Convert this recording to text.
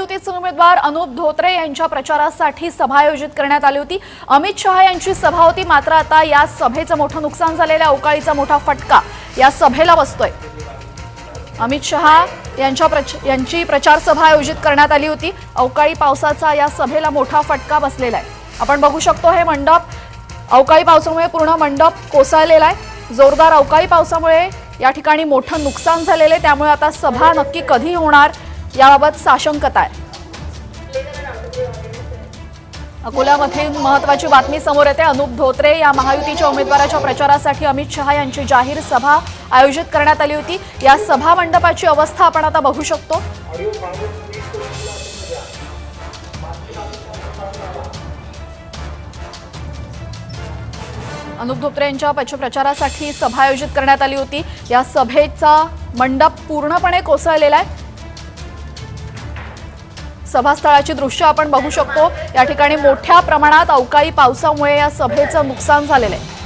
महायुतीचे उमेदवार अनुप धोत्रे यांच्या प्रचारासाठी सभा आयोजित करण्यात आली होती. अमित शहा यांची सभा होती मात्र आता या सभेचं मोठं नुकसान झालेल्या अवकाळीचा मोठा फटका या सभेला बसतोय. अमित शहा यांच्या प्रच- यांची प्रचार सभा आयोजित करण्यात आली होती. अवकाळी पावसाचा या सभेला मोठा फटका बसलेला आहे. आपण बघू शकतो हे मंडप अवकाळी पावसामुळे पूर्ण मंडप कोसळलेला आहे. जोरदार अवकाळी पावसामुळे या ठिकाणी मोठं नुकसान झालेलं आहे. त्यामुळे आता सभा नक्की कधी होणार? याबाबत साशंकता आहे. अकोल्यामध्ये महत्वाची बातमी समोर येते. अनुप धोत्रे या महायुतीच्या उमेदवाराच्या प्रचारासाठी अमित शहा यांची जाहीर सभा आयोजित करण्यात आली होती. या सभा मंडपाची अवस्था आपण आता बघू शकतो. अनुप धोत्रे यांच्या पक्षप्रचारासाठी सभा आयोजित करण्यात आली होती. या सभेचा मंडप पूर्णपणे कोसळलेला आहे. सभास्थळाची दृश्य आपण बघू शकतो. या ठिकाणी मोठ्या प्रमाणात अवकाळी पावसामुळे या सभेचं नुकसान झालेलं आहे.